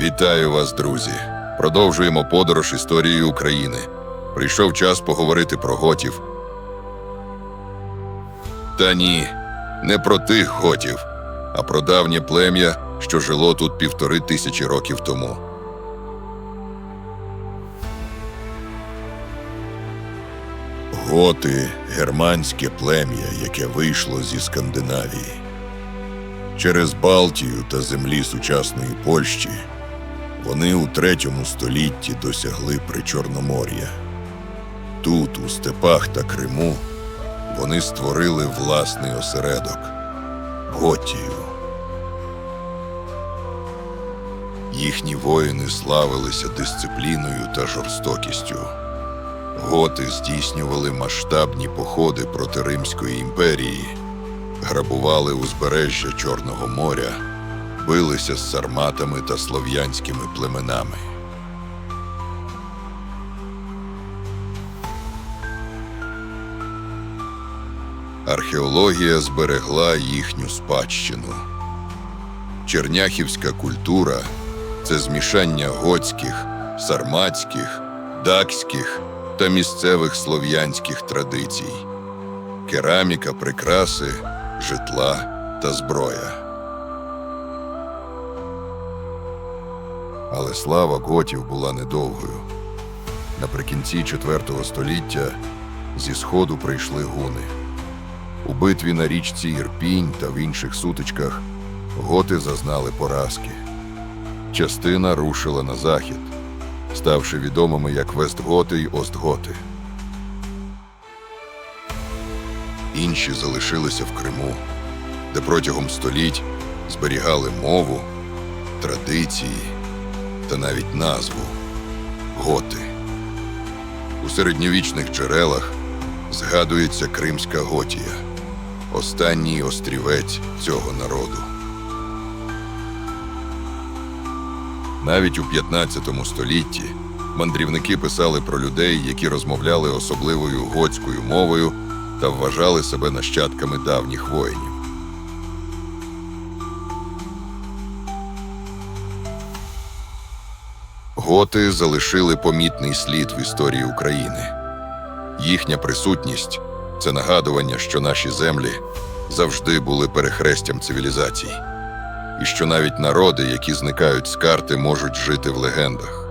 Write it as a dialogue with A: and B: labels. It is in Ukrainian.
A: Вітаю вас, друзі! Продовжуємо подорож історією України. Прийшов час поговорити про готів. Та ні, не про тих готів, а про давнє плем'я, що жило тут півтори тисячі років тому. Готи германське плем'я, яке вийшло зі Скандинавії. Через Балтію та землі сучасної Польщі вони у третьому столітті досягли Причорномор'я. Тут, у степах та Криму, вони створили власний осередок Готію. Їхні воїни славилися дисципліною та жорстокістю. Готи здійснювали масштабні походи проти Римської імперії, грабували узбережжя Чорного моря, билися з сарматами та слов'янськими племенами. Археологія зберегла їхню спадщину. Черняхівська культура це змішання готських, сарматських, дакських та місцевих слов'янських традицій, кераміка, прикраси, житла та зброя. Але слава готів була недовгою. Наприкінці IV століття зі сходу прийшли гуни. У битві на річці Ірпінь та в інших сутичках готи зазнали поразки. Частина рушила на захід, ставши відомими як Вестготи й Остготи. Інші залишилися в Криму, де протягом століть зберігали мову, традиції та навіть назву готи. У середньовічних джерелах згадується Кримська Готія, останній острівець цього народу. Навіть у 15 столітті мандрівники писали про людей, які розмовляли особливою готською мовою та вважали себе нащадками давніх воїнів. Готи залишили помітний слід в історії України. Їхня присутність це нагадування, що наші землі завжди були перехрестям цивілізацій, і що навіть народи, які зникають з карти, можуть жити в легендах.